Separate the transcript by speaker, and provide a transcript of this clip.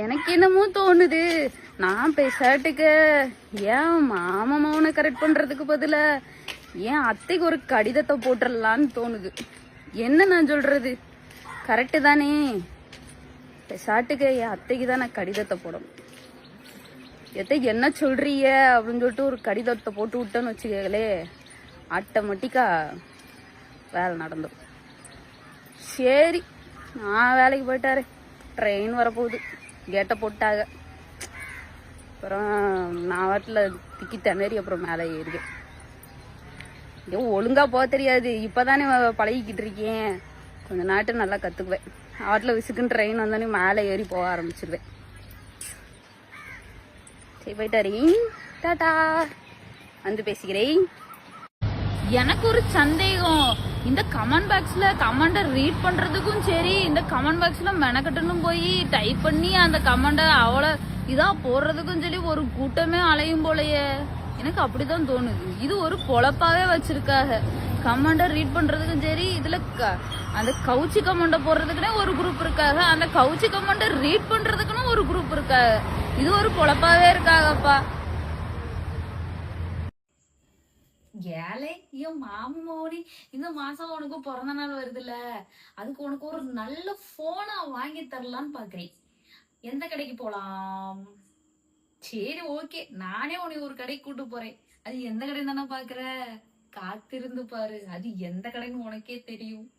Speaker 1: எனக்கு என்னமோ தோணுது. நான் ஷர்ட்டுக்கு ஏன் மாமா மௌனை கரெக்ட் பண்றதுக்கு பதிலாக ஏன் அத்தைக்கு ஒரு கடிதத்தை போட்டுடலான்னு தோணுது. என்ன நான் சொல்றது? கரெக்டு தானே. ஷர்ட்டுக்கு என் அத்தைக்கு தான் நான் கடிதத்தை போடணும். எத்தை என்ன சொல்றீங்க அப்படின்னு சொல்லிட்டு ஒரு கடிதத்தை போட்டு விட்டேன்னு வச்சுக்கங்களே ஆட்டோமேட்டிக்கா வேலை நடந்துடும் சரி நான் வேலைக்கு போயிட்டாரு. ட்ரெயின் வரப்போகுது. கேட்டை போட்டாங்க. அப்புறம் நான் வாட்டில் திக்கி திணறி அப்புறம் மேலே ஏறிக்கேன் ஏதோ ஒழுங்கா போக தெரியாது. இப்போதானே பழகிக்கிட்டு இருக்கேன். கொஞ்ச நாட்டு நல்லா கற்றுக்குவேன் ஆட்டில் விசுக்குன்னு ட்ரெயின் வந்தோடனே மேலே ஏறி போக ஆரம்பிச்சிருவேன். சரி போயிட்டாரி டாட்டா வந்து பேசிக்கிறேன். எனக்கு ஒரு சந்தேகம். இந்த கமெண்ட் பாக்ஸ்ல கமெண்டை ரீட் பண்றதுக்கும் சரி இந்த கமெண்ட் பாக்ஸ்ல மெனக்கட்டணும் போய் டைப் பண்ணி அந்த கமெண்டை அவ்வளோ இதா போடுறதுக்கும் சொல்லி ஒரு கூட்டமே அலையும் போலயே. எனக்கு அப்படிதான் தோணுது. இது ஒரு பொழப்பாவே வச்சிருக்காங்க கமெண்டை ரீட் பண்றதுக்கும் சரி இதுல க- அந்த கவுச்சி கமெண்டை போடுறதுக்குனே ஒரு குரூப் இருக்காங்க அந்த கவுச்சி கமெண்டை ரீட் பண்றதுக்குன்னு ஒரு குரூப் இருக்காங்க இது ஒரு பொழப்பாவே இருக்காங்கப்பா ஏழை ஐயோ மாமு இந்த மாசம் உனக்கு பிறந்த நாள் வருதுல்ல. அதுக்கு உனக்கு ஒரு நல்ல போனா வாங்கி தரலான்னு பாக்குறேன். எந்த கடைக்கு போலாம்? சரி ஓகே நானே உன்னை ஒரு கடைக்கு கூட்டு போறேன். அது எந்த கடை தானே பாக்குற? காத்திருந்து பாரு. அது எந்த கடைன்னு உனக்கே தெரியும்.